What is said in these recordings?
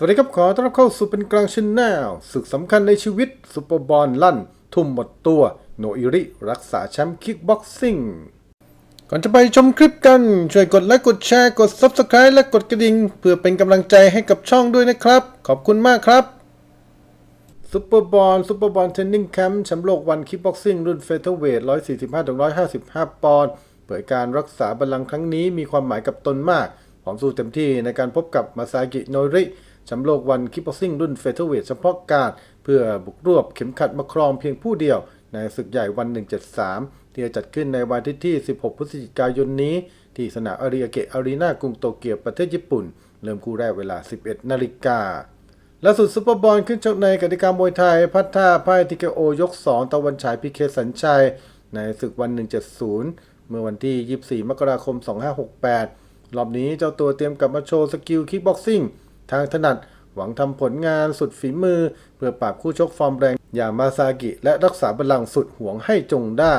สวัสดีครับขอต้อนรับเข้าสู่เป็นกลางชนแนลศึกสำคัญในชีวิตซุปเปอร์บอลลั่น ทุ่มหมดตัว โนอิริ รักษาแชมป์คิกบ็อกซิ่ง ก่อนจะไปชมคลิปกัน ช่วยกดไลค์กดแชร์กด Subscribe และกดกระดิ่ง เพื่อเป็นกำลังใจให้กับช่องด้วยนะครับ ขอบคุณมากครับซุปเปอร์บอลซุปเปอร์บอลเทนนิ่งแคมป์แชมป์โลกวันคิกบ็อกซิ่งรุ่นเฟเธอร์เวท145-155 ปอนด์เผยการรักษาบัลลังก์ครั้งนี้มีความหมายกับตนมากพร้อมสู้เต็มที่ในการพบกับมาซากิโนริ แชมป์โลกวันคิกบ็อกซิ่งรุ่นเฟเธอร์เวทเฉพาะการ เพื่อบุกรวบเข็มขัดมาครองเพียงผู้เดียว ในศึกใหญ่วัน 173 ที่จะจัดขึ้นในวันที่ที่16 พฤศจิกายนนี้ ที่สนามอาริอาเกะอารีนากรุงโตเกียวประเทศญี่ปุ่น เริ่มคู่แรกเวลา 11 นาฬิกาล่าสุดซุปเปอร์บอลขึ้นชกในกติกามวยไทย พัฒท่าพ่ายทีเคโอยก 2 ตะวันฉายพีเคสัญชัย ในศึกวัน 170 เมื่อวันที่ 24 มกราคม 2568 รอบนี้เจ้าตัวเตรียมกลับมาโชว์สกิลคิกบ็อกซิ่ง ทางถนัด หวังทำผลงานสุดฝีมือ เพื่อปราบคู่ชกฟอร์มแรงอย่างมาซากิ และรักษาบัลลังก์สุดห่วงให้จงได้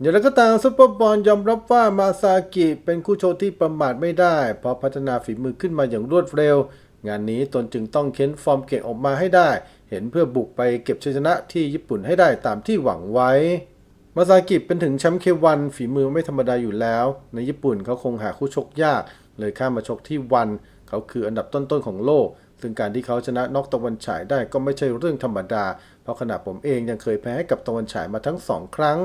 อย่างไรก็ตามซุปเปอร์บอลยอมรับว่ามาซากิ เป็นคู่โชว์ที่ประมาทไม่ได้ เพราะพัฒนาฝีมือขึ้นมาอย่างรวดเร็ว งานนี้ตนจึงต้องเค้นฟอร์มเก่งออกมาให้ได้ เห็นเพื่อบุกไปเก็บชัยชนะที่ญี่ปุ่นให้ได้ตามที่หวังไว้มาซากิเป็นถึงแชมป์เควันฝีมือไม่ธรรมดาอยู่แล้ว ในญี่ปุ่นเขาคงหาคู่ชกยาก เลยข้ามมาชกที่วัน เขาคืออันดับต้นๆของโลก ซึ่งการที่เขาชนะนอกตะวันฉายได้ก็ไม่ใช่เรื่องธรรมดา เพราะขณะผมเองยังเคยแพ้ให้กับตะวันฉายมาทั้งสองครั้ง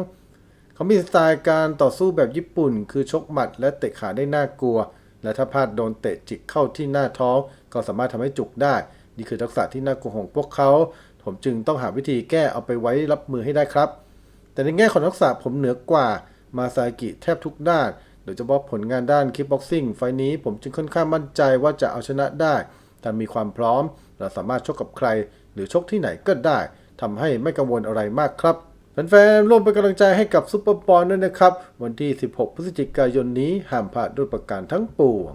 เขามีสไตล์การต่อสู้แบบญี่ปุ่น คือชกหมัดและเตะขาได้น่ากลัว และถ้าพลาดโดนเตะจิกเข้าที่หน้าท้อง ก็สามารถทำให้จุกได้ นี่คือทักษะที่น่ากลัวของพวกเขา ผมจึงต้องหาวิธีแก้เอาไปไว้รับมือให้ได้ครับ แต่ในแง่ของทักษะผมเหนือกว่า มาซากิแทบทุกด้าน โดยเฉพาะผลงานด้านคิปบ็อกซิ่งไฟล์นี้ผมจึงค่อนข้างมั่นใจว่าจะเอาชนะได้ ถ้ามีความพร้อม เราสามารถชกกับใคร หรือชกที่ไหนก็ได้ทำให้ไม่กังวลอะไรมากครับแฟนๆร่วมเป็นกำลังใจให้กับซุปเปอร์บอลด้วยนะครับ วันที่ 16 พฤศจิกายนนี้ห้ามพลาดด้วยประการทั้งปวง